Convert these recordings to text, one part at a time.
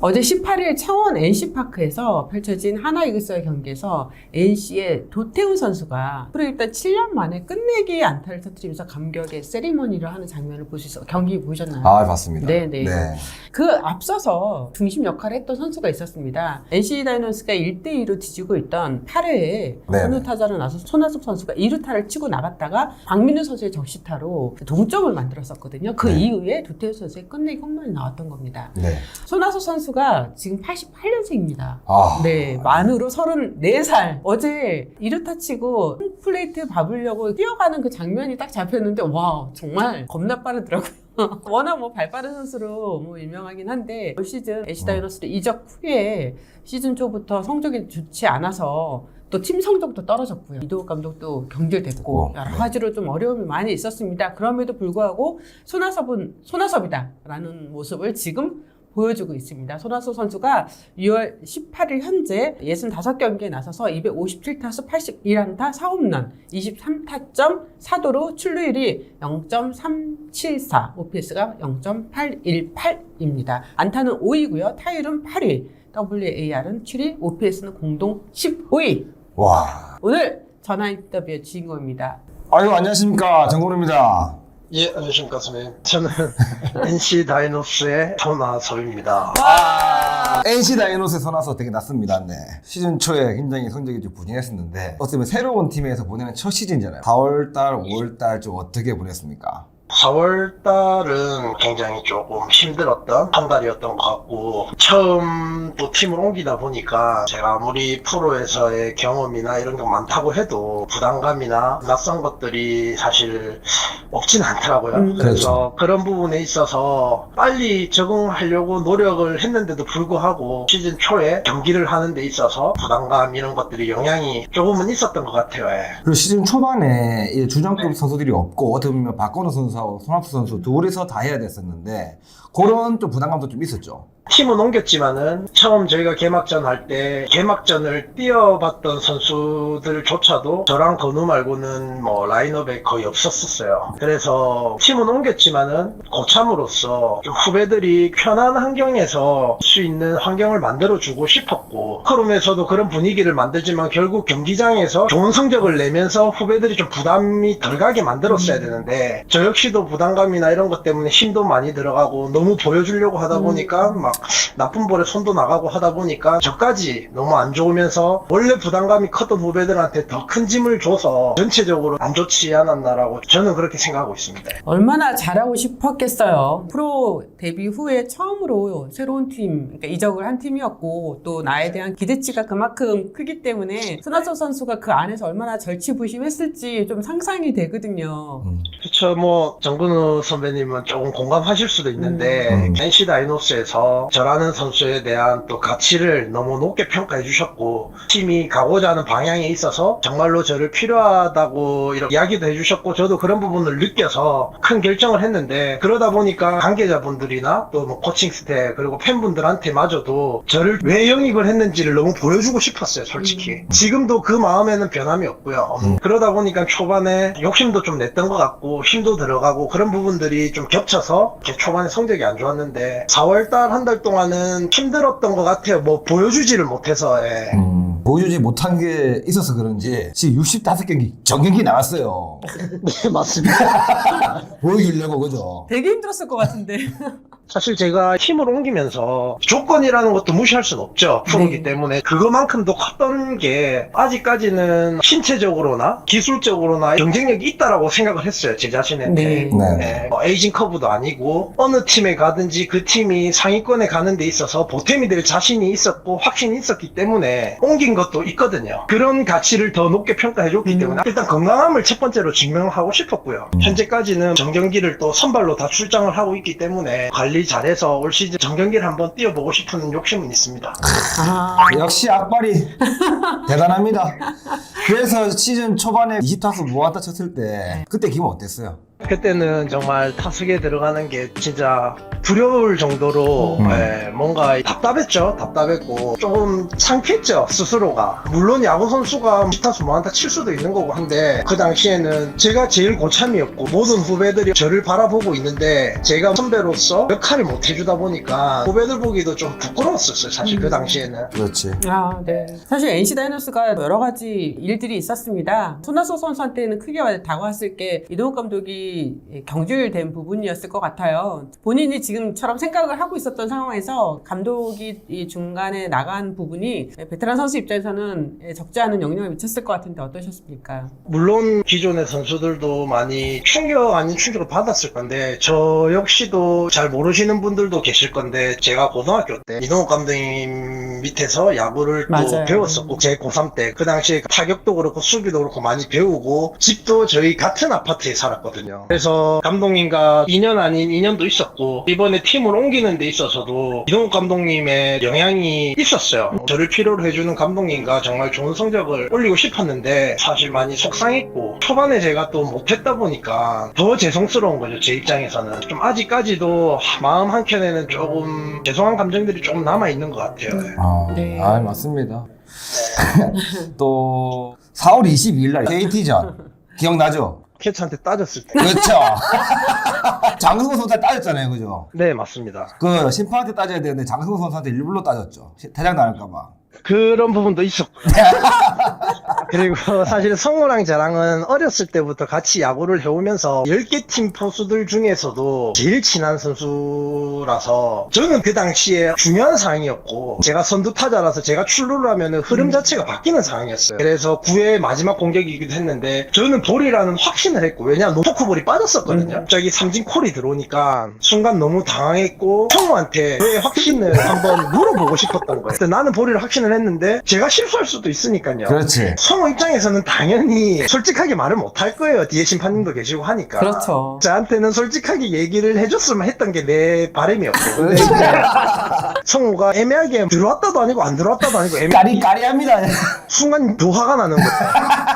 어제 18일 창원 NC파크에서 펼쳐진 하나이글스와의 경기에서 NC의 도태우 선수가 프로 일단 7년 만에 끝내기 안타를 터뜨리면서 감격의 세리머니를 하는 장면을 볼 수 있어 경기 보셨나요? 아, 봤습니다. 네네. 그 앞서서 중심 역할을 했던 선수가 있었습니다. NC 다이노스가 1대 2로 뒤지고 있던 8회에 네. 선우 타자로 나서 손아섭 선수가 2루타를 치고 나갔다가 박민우 선수의 적시타로 동점을 만들었었거든요. 그 네. 이후에 도태우 선수의 끝내기 홈런이 나왔던 겁니다. 네. 손아섭 선수 가 지금 88년생입니다. 아. 네, 만으로 34살. 어제 이루타 치고 홈플레이트 밟으려고 뛰어가는 그 장면이 딱 잡혔는데, 와, 정말 겁나 빠르더라고요. 워낙 뭐 발빠른 선수로 뭐 유명하긴 한데, 올 시즌 애시 다이너스를 이적 후에 시즌 초부터 성적이 좋지 않아서 또 팀 성적도 떨어졌고요. 이도욱 감독도 경질됐고 어, 여러 네. 가지로 좀 어려움이 많이 있었습니다. 그럼에도 불구하고 손아섭은 손아섭이다라는 모습을 지금 보여주고 있습니다. 손아섭 선수가 6월 18일 현재 65경기에 나서서 257타수 81안타 4홈런 23타점 4도로 출루율이 0.374 OPS가 0.818입니다. 안타는 5위고요. 타율은 8위 WAR은 7위 OPS는 공동 15위 와. 오늘 전화 인터뷰의 주인공입니다. 아유, 안녕하십니까. 정고입니다 예, 안녕하십니까, 선생님. 저는 NC 다이노스의 손아섭입니다. NC 다이노스에 서 나서 되게 낫습니다. 네. 시즌 초에 굉장히 성적이 좀 부진했었는데, 어떻게 보면 새로운 팀에서 보내는 첫 시즌이잖아요. 4월달, 5월달 좀 어떻게 보냈습니까? 4월 달은 굉장히 조금 힘들었던 한 달이었던 것 같고, 처음 또 팀을 옮기다 보니까 제가 아무리 프로에서의 경험이나 이런 게 많다고 해도 부담감이나 낯선 것들이 사실 없진 않더라고요. 음. 그래서 그런 부분에 있어서 빨리 적응하려고 노력을 했는데도 불구하고 시즌 초에 경기를 하는 데 있어서 부담감 이런 것들이 영향이 조금은 있었던 것 같아요. 예. 그리고 시즌 초반에 이 주전급 선수들이 없고, 어떻게 보면 박건우 선수하고 손학수 선수 둘이서 다 해야 됐었는데, 그런 좀 부담감도 좀 있었죠. 팀은 옮겼지만은 처음 저희가 개막전 할 때 개막전을 뛰어봤던 선수들조차도 저랑 건우 말고는 뭐 라인업에 거의 없었었어요. 그래서 팀은 옮겼지만은 고참으로서 좀 후배들이 편한 환경에서 할 수 있는 환경을 만들어주고 싶었고 크롬에서도 그런 분위기를 만들지만 결국 경기장에서 좋은 성적을 내면서 후배들이 좀 부담이 덜 가게 만들었어야 되는데 저 역시도 부담감이나 이런 것 때문에 힘도 많이 들어가고 너무 보여주려고 하다 음. 보니까 막 나쁜 볼에 손도 나가고 하다 보니까 저까지 너무 안 좋으면서 원래 부담감이 컸던 후배들한테 더 큰 짐을 줘서 전체적으로 안 좋지 않았나라고 저는 그렇게 생각하고 있습니다. 얼마나 잘하고 싶었겠어요. 프로 데뷔 후에 처음으로 새로운 팀, 그러니까 이적을 한 팀이었고 또 나에 대한 기대치가 그만큼 크기 때문에 손아섭 선수가 그 안에서 얼마나 절치부심했을지 좀 상상이 되거든요. 음. 그쵸, 뭐, 정근우 선배님은 조금 공감하실 수도 있는데, 음. NC 다이노스에서 저라는 선수에 대한 또 가치를 너무 높게 평가해 주셨고, 팀이 가고자 하는 방향에 있어서 정말로 저를 필요하다고 이렇게 이야기도 해 주셨고, 저도 그런 부분을 느껴서 큰 결정을 했는데, 그러다 보니까 관계자분들이나 또 뭐 코칭 스태 그리고 팬분들한테 마저도 저를 왜 영입을 했는지를 너무 보여주고 싶었어요, 솔직히. 지금도 그 마음에는 변함이 없고요. 음. 그러다 보니까 초반에 욕심도 좀 냈던 것 같고 힘도 들어가고 그런 부분들이 좀 겹쳐서 초반에 성적이 안 좋았는데 4월달 한 달 동안은 힘들었던 것 같아요. 뭐 보여주지를 못해서 예. 음, 보여주지 못한 게 있어서 그런지 지금 65경기 정경기 나왔어요. 네 맞습니다. 보여주려고 그죠? 되게 힘들었을 것 같은데. 사실 제가 팀을 옮기면서 조건이라는 것도 무시할 수는 없죠. 프로기 네. 때문에 그거만큼도 컸던 게 아직까지는 신체적으로나 기술적으로나 경쟁력이 있다라고 생각을 했어요. 제 자신한테. 네. 네. 네, 뭐 에이징 커브도 아니고 어느 팀에 가든지 그 팀이 상위권에 가는 데 있어서 보탬이 될 자신이 있었고 확신이 있었기 때문에 옮긴 것도 있거든요. 그런 가치를 더 높게 평가해 줬기 음. 때문에 일단 건강함을 첫 번째로 증명하고 싶었고요. 현재까지는 정경기를 또 선발로 다 출장을 하고 있기 때문에 관리 잘해서 올 시즌 정경기를 한번 뛰어보고 싶은 욕심은 있습니다. 아, 역시 악발이 대단합니다. 그래서 시즌 초반에 20타수 무안타 쳤을 때 그때 기분 어땠어요? 그때는 정말 타석에 들어가는 게 진짜 두려울 정도로 음. 예, 뭔가 답답했죠. 답답했고 조금 창피했죠. 스스로가. 물론 야구 선수가 기타수 뭐한타 칠 수도 있는 거고 한데 그 당시에는 제가 제일 고참이었고 모든 후배들이 저를 바라보고 있는데 제가 선배로서 역할을 못 해주다 보니까 후배들 보기도 좀 부끄러웠었어요. 사실 그 당시에는. 그렇지. 아, 네. 사실 NC 다이노스가 여러 가지 일들이 있었습니다. 손아섭 선수한테는 크게 다가왔을 게 이동욱 감독이 경질된 부분이었을 것 같아요. 본인이 지금처럼 생각을 하고 있었던 상황에서 감독이 이 중간에 나간 부분이 베테랑 선수 입장에서는 적지 않은 영향을 미쳤을 것 같은데 어떠셨습니까? 물론 기존의 선수들도 많이 충격 아닌 충격을 받았을 건데 저 역시도 잘 모르시는 분들도 계실 건데 제가 고등학교 때 이동욱 감독님 밑에서 야구를 또 맞아요. 배웠었고 제 고3 때. 그 당시에 타격도 그렇고 수비도 그렇고 많이 배우고 집도 저희 같은 아파트에 살았거든요. 그래서 감독님과 2년 아닌 2년도 있었고 이번에 팀을 옮기는 데 있어서도 이동욱 감독님의 영향이 있었어요. 저를 필요로 해주는 감독님과 정말 좋은 성적을 올리고 싶었는데 사실 많이 속상했고 초반에 제가 또 못했다 보니까 더 죄송스러운 거죠 제 입장에서는. 좀 아직까지도 마음 한켠에는 조금 죄송한 감정들이 조금 남아 있는 것 같아요. 아, 네. 아, 맞습니다. 또 4월 22일 날 KT전 기억나죠? 캐치한테 따졌을 때 그렇죠. 장승호 선수한테 따졌잖아요, 그죠? 네 맞습니다 그 심판한테 따져야 되는데 장승호 선수한테 일부러 따졌죠. 대장 나갈까봐. 그런 부분도 있었고요 그리고 사실 성우랑 저랑은 어렸을 때부터 같이 야구를 해오면서 10개 팀 포수들 중에서도 제일 친한 선수라서 저는 그 당시에 중요한 상황이었고 제가 선두 타자라서 제가 출루를 하면 흐름 자체가 바뀌는 상황이었어요. 그래서 9회 마지막 공격이기도 했는데 저는 볼이라는 확신을 했고 왜냐하면 포크볼이 빠졌었거든요. 갑자기 삼진 콜이 들어오니까 순간 너무 당황했고 성우한테 왜 확신을 한번 물어보고 싶었던 거예요. 근데 나는 볼이를 확신 을 했는데 제가 실수할 수도 있으니까요. 그렇지. 성우 입장에서는 당연히 솔직하게 말을 못 할 거예요. 뒤에 심판님도 계시고 하니까. 그렇죠. 저한테는 솔직하게 얘기를 해줬으면 했던 게 내 바람이었고. 성우가 애매하게 들어왔다도 아니고 안 들어왔다도 아니고 애매 까리, 까리합니다. 순간 더 화가 나는 거야.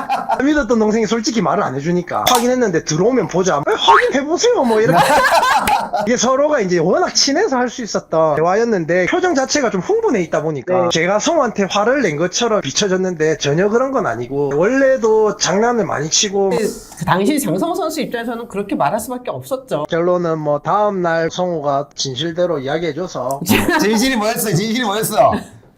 믿었던 동생이 솔직히 말을 안 해주니까 확인했는데 들어오면 보자. 에, 확인해보세요. 뭐 이렇게. 이게 서로가 이제 워낙 친해서 할 수 있었던 대화였는데 표정 자체가 좀 흥분해 있다 보니까 제가 성우한테 화를 낸 것처럼 비춰졌는데 전혀 그런 건 아니고 원래도 장난을 많이 치고 그 당시 장성호 선수 입장에서는 그렇게 말할 수밖에 없었죠. 결론은 뭐 다음날 성우가 진실대로 이야기해줘서 진실이 뭐였어? 진실이 뭐였어?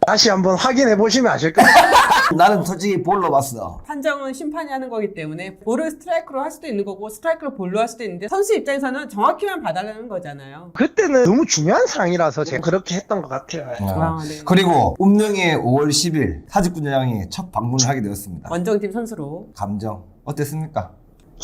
다시 한번 확인해 보시면 아실 거예요. 나는 솔직히 볼로 봤어. 판정은 심판이 하는 거기 때문에 볼을 스트라이크로 할 수도 있는 거고 스트라이크로 볼로 할 수도 있는데 선수 입장에서는 정확히만 봐달라는 거잖아요. 그때는 너무 중요한 상황이라서 제가 그렇게 했던 것 같아요. 아, 네. 그리고 운명의 5월 10일 사직군장이 첫 방문을 하게 되었습니다. 원정팀 선수로 감정 어땠습니까?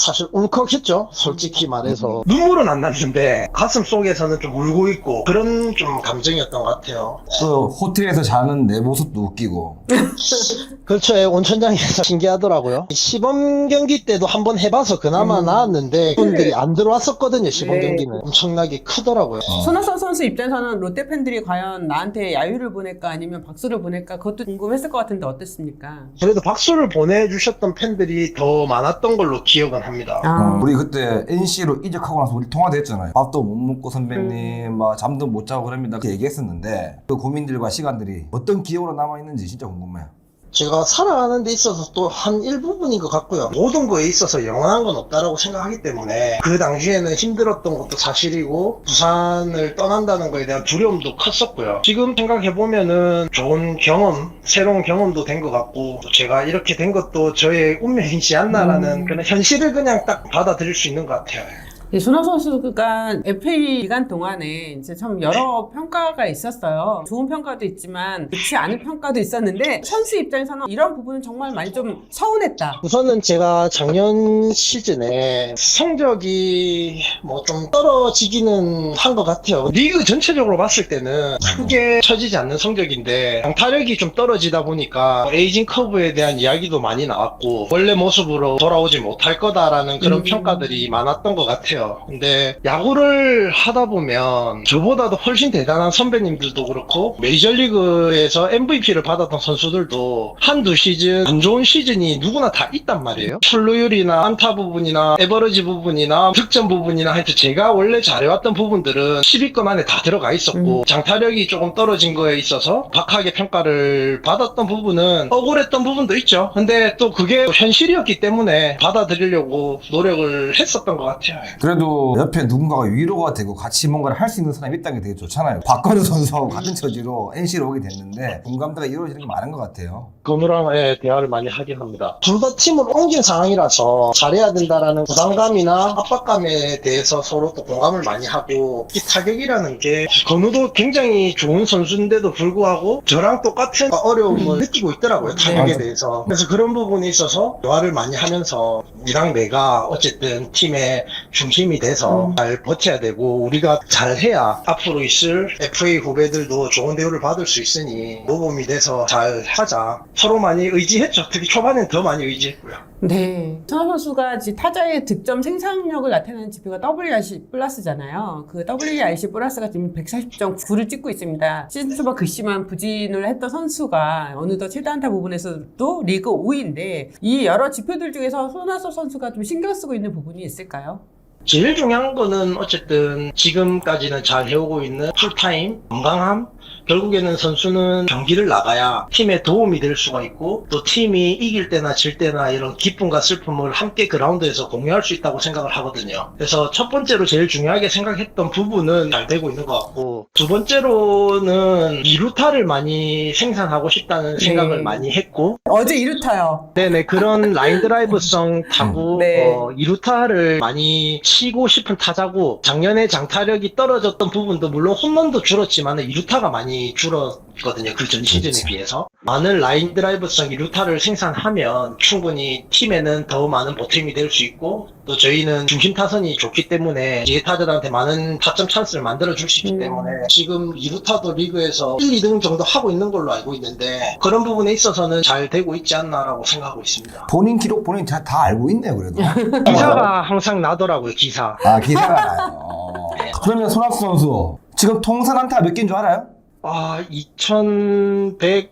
사실 울컥했죠. 솔직히 말해서 눈물은 안 났는데 가슴 속에서는 좀 울고 있고 그런 좀 감정이었던 것 같아요. 또 호텔에서 자는 내 모습도 웃기고 그렇죠. 온천장에서 신기하더라고요. 시범 경기 때도 한번 해봐서 그나마 음. 나았는데 분들이 안 들어왔었거든요. 시범 네. 경기는 엄청나게 크더라고요. 어. 손아섭 선수 입장에서는 롯데 팬들이 과연 나한테 야유를 보낼까 아니면 박수를 보낼까 그것도 궁금했을 것 같은데 어땠습니까? 그래도 박수를 보내주셨던 팬들이 더 많았던 걸로 기억은 합니다. 아, 어, 우리 그때 NC로 이적하고 나서 우리 통화도 했잖아요. 밥도 못 먹고 선배님, 막 잠도 못 자고 그럽니다. 그렇게 얘기했었는데 그 고민들과 시간들이 어떤 기억으로 남아있는지 진짜 궁금해요. 제가 살아가는 데 있어서 또 한 일부분인 것 같고요. 모든 거에 있어서 영원한 건 없다라고 생각하기 때문에 그 당시에는 힘들었던 것도 사실이고 부산을 떠난다는 거에 대한 두려움도 컸었고요. 지금 생각해보면은 좋은 경험, 새로운 경험도 된 것 같고 또 제가 이렇게 된 것도 저의 운명이지 않나라는 음. 그런 현실을 그냥 딱 받아들일 수 있는 것 같아요. 이 손아섭 선수가 FA 기간 동안에 이제 참 여러 평가가 있었어요. 좋은 평가도 있지만 좋지 않은 평가도 있었는데 선수 입장에서는 이런 부분은 정말 많이 좀 서운했다. 우선은 제가 작년 시즌에 성적이 뭐 좀 떨어지기는 한 것 같아요. 리그 전체적으로 봤을 때는 크게 처지지 않는 성적인데 강타력이 좀 떨어지다 보니까 에이징 커브에 대한 이야기도 많이 나왔고 원래 모습으로 돌아오지 못할 거다라는 그런 음. 평가들이 많았던 것 같아요. 해요. 근데 야구를 하다 보면 저보다도 훨씬 대단한 선배님들도 그렇고 메이저리그에서 MVP를 받았던 선수들도 한두 시즌 안 좋은 시즌이 누구나 다 있단 말이에요. 출루율이나 안타 부분이나 에버러지 부분이나 득점 부분이나 하여튼 제가 원래 잘해왔던 부분들은 10위권 안에 다 들어가 있었고 장타력이 조금 떨어진 거에 있어서 박하게 평가를 받았던 부분은 억울했던 부분도 있죠. 근데 또 그게 현실이었기 때문에 받아들이려고 노력을 했었던 것 같아요. 그래 도 옆에 누군가가 위로가 되고 같이 뭔가를 할 수 있는 사람이 있다는 게 되게 좋잖아요. 박건우 선수하고 같은 처지로 NC로 오게 됐는데 공감대가 이루어지는 게 많은 것 같아요. 건우랑의 대화를 많이 하긴 합니다. 둘 다 팀을 옮긴 상황이라서 잘해야 된다라는 부담감이나 압박감에 대해서 서로 또 공감을 많이 하고 이 타격이라는 게 건우도 굉장히 좋은 선수인데도 불구하고 저랑 똑같은 어려움을 느끼고 있더라고요. 타격에 맞아. 대해서. 그래서 그런 부분에 있어서 대화를 많이 하면서 니랑 내가 어쨌든 팀의 중심 이 돼서 잘 버텨야 되고 우리가 잘해야 앞으로 있을 FA 후배들도 좋은 대우를 받을 수 있으니 모범이 돼서 잘 하자. 서로 많이 의지했죠. 특히 초반엔 더 많이 의지했고요. 네. 천하 선수가 지금 타자의 득점 생산력을 나타내는 지표가 WRC 플러스잖아요. 그 WRC 플러스가 지금 140.9를 찍고 있습니다. 시즌 초반 극심한 부진을 했던 선수가 어느덧 최다 안타 부분에서도 리그 5위인데 이 여러 지표들 중에서 손아섭 선수가 좀 신경 쓰고 있는 부분이 있을까요? 제일 중요한 거는 어쨌든 지금까지는 잘 해오고 있는 풀타임, 건강함, 결국에는 선수는 경기를 나가야 팀에 도움이 될 수가 있고 또 팀이 이길 때나 질 때나 이런 기쁨과 슬픔을 함께 그라운드에서 공유할 수 있다고 생각을 하거든요. 그래서 첫 번째로 제일 중요하게 생각했던 부분은 잘 되고 있는 것 같고 두 번째로는 이루타를 많이 생산하고 싶다는 생각을 네. 많이 했고 어제 이루타요. 네네 그런 라인 드라이브성 타구 네. 어, 이루타를 많이 치고 싶은 타자고 작년에 장타력이 떨어졌던 부분도 물론 홈런도 줄었지만 이루타가 많이 줄었 거든요 그 전 시즌에 그렇죠. 비해서 많은 라인 드라이브성 이루타를 생산하면 충분히 팀에는 더 많은 보탬이 될 수 있고 또 저희는 중심 타선이 좋기 때문에 뒤에 타자들한테 많은 타점 찬스를 만들어 줄 수 있기 음. 때문에 지금 이루타도 리그에서 1, 2등 정도 하고 있는 걸로 알고 있는데 그런 부분에 있어서는 잘 되고 있지 않나라고 생각하고 있습니다. 본인 기록 본인 다, 다 알고 있네요, 그래도. 기사가 항상 나더라고요, 기사. 아, 기사가 나요. 어. 그러면 손학수 선수, 지금 통산 안타 몇 개인 줄 알아요? 아, 2156개.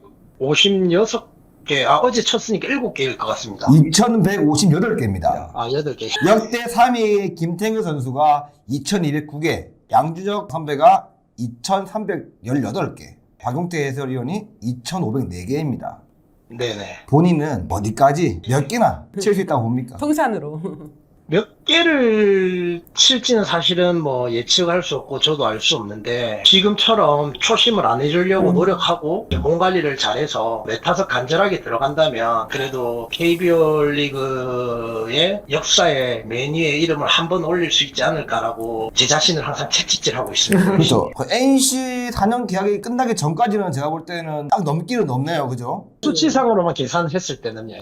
아, 어제 쳤으니까 7개일 것 같습니다. 2158개입니다. 아, 8개. 역대 3위 김태균 선수가 2209개, 양준혁 선배가 2318개, 박용태 해설위원이 2504개입니다. 네네. 본인은 어디까지 몇 개나 칠 수 있다고 봅니까? 통산으로. 몇 개를 칠지는 사실은 뭐 예측할 수 없고 저도 알 수 없는데 지금처럼 초심을 안 해주려고 음. 노력하고 몸 관리를 잘해서 메타서 간절하게 들어간다면 그래도 KBO 리그의 역사에 메뉴의 이름을 한 번 올릴 수 있지 않을까라고 제 자신을 항상 채찍질하고 있습니다. 그렇죠. 그 NC 4년 계약이 끝나기 전까지는 제가 볼 때는 딱 넘기는 넘네요, 그죠? 수치상으로만 계산했을 때는 예.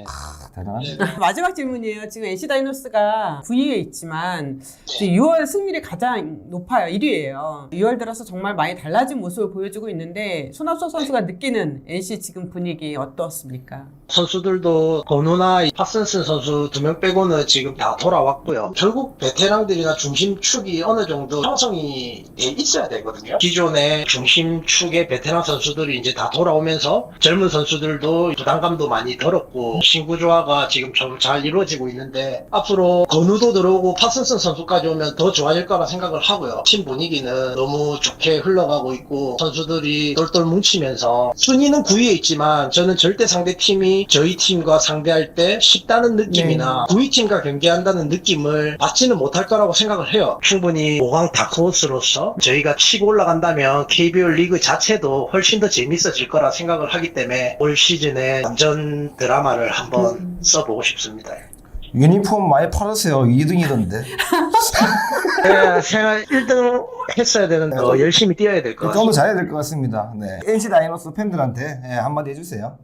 대단하네. 마지막 질문이에요. 지금 NC 다이노스가 9위에 있지만 지금 6월 승률이 가장 높아요. 1위예요. 6월 들어서 정말 많이 달라진 모습을 보여주고 있는데 손합석 선수가 느끼는 NC 지금 분위기 어떻습니까? 선수들도 건우나 이 파슨슨 선수 두 명 빼고는 지금 다 돌아왔고요. 결국 베테랑들이나 중심축이 어느 정도 형성이 돼 있어야 되거든요. 기존의 중심축의 베테랑 선수들이 이제 다 돌아오면서 젊은 선수들도 부담감도 많이 덜었고 신구 조화가 지금 좀 잘 이루어지고 있는데 앞으로 건우도 들어 오고 파슨슨 선수까지 오면 더 좋아질 거라 생각을 하고요. 팀 분위기는 너무 좋게 흘러가고 있고 선수들이 똘똘 뭉치면서 순위는 9위에 있지만 저는 절대 상대 팀이 저희 팀과 상대할 때 쉽다는 느낌이나 9위 팀과 경기한다는 느낌을 받지는 못할 거라고 생각을 해요. 충분히 5강 다크호스로서 저희가 치고 올라간다면 KBO 리그 자체도 훨씬 더 재밌어질 거라 생각을 하기 때문에 올 시즌에 완전 드라마를 한번 써보고 싶습니다. 유니폼 많이 팔았어요. 2등이던데. 네, 생활 1등 했어야 되는데 더 열심히 뛰어야 될것좀더 같습니다. 잘해야 될 것 같습니다. 네. NC 다이노스 팬들한테 예, 한마디 해주세요.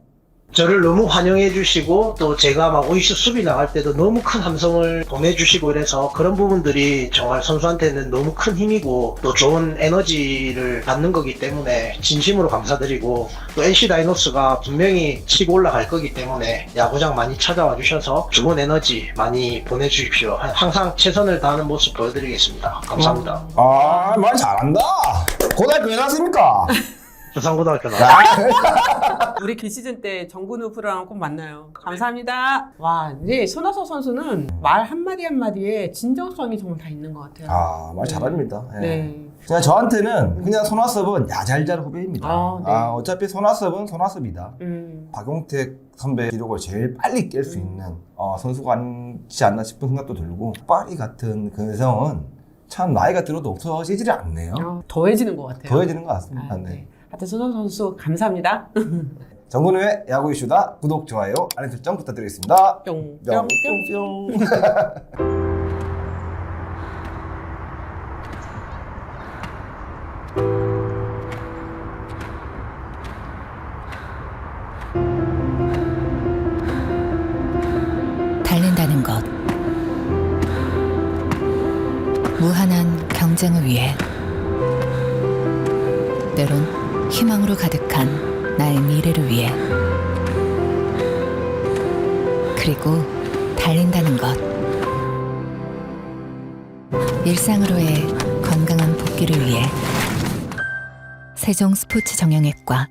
저를 너무 환영해 주시고 또 제가 막 오이슈 수비 나갈 때도 너무 큰 함성을 보내주시고 이래서 그런 부분들이 정말 선수한테는 너무 큰 힘이고 또 좋은 에너지를 받는 거기 때문에 진심으로 감사드리고 또 NC 다이노스가 분명히 치고 올라갈 거기 때문에 야구장 많이 찾아와 주셔서 좋은 에너지 많이 보내주십시오. 항상 최선을 다하는 모습 보여드리겠습니다. 감사합니다. 아, 말 잘한다. 고등학교 왜 나왔습니까? 부산고등학교 나. 우리 그 시즌 때 정근우 프로랑 꼭 만나요. 감사합니다. 와, 이제 손아섭 선수는 말 한마디 한마디에 진정성이 정말 다 있는 것 같아요. 아, 말 잘합니다. 예. 네. 저한테는 그냥 손아섭은 야잘잘 후배입니다. 아, 네. 아, 어차피 손아섭은 손아섭이다. 음. 박용택 선배 기록을 제일 빨리 깰 수 있는 어, 선수가 아니지 않나 싶은 생각도 들고 파리 같은 근성은 참 나이가 들어도 없어지지 않네요. 어, 더해지는 것 같아요. 더해지는 것 같습니다. 아, 네. 네. 손아섭 선수 감사합니다. 정근우의 야구 이슈다 구독 좋아요 알림 설정 부탁드리겠습니다. 뿅, 뿅, 뿅, 뿅. 달린다는 것. 무한한 경쟁을 위해. 때론 희망으로 가득한 나의 미래를 위해. 그리고 달린다는 것. 일상으로의 건강한 복귀를 위해. 세종 스포츠 정형외과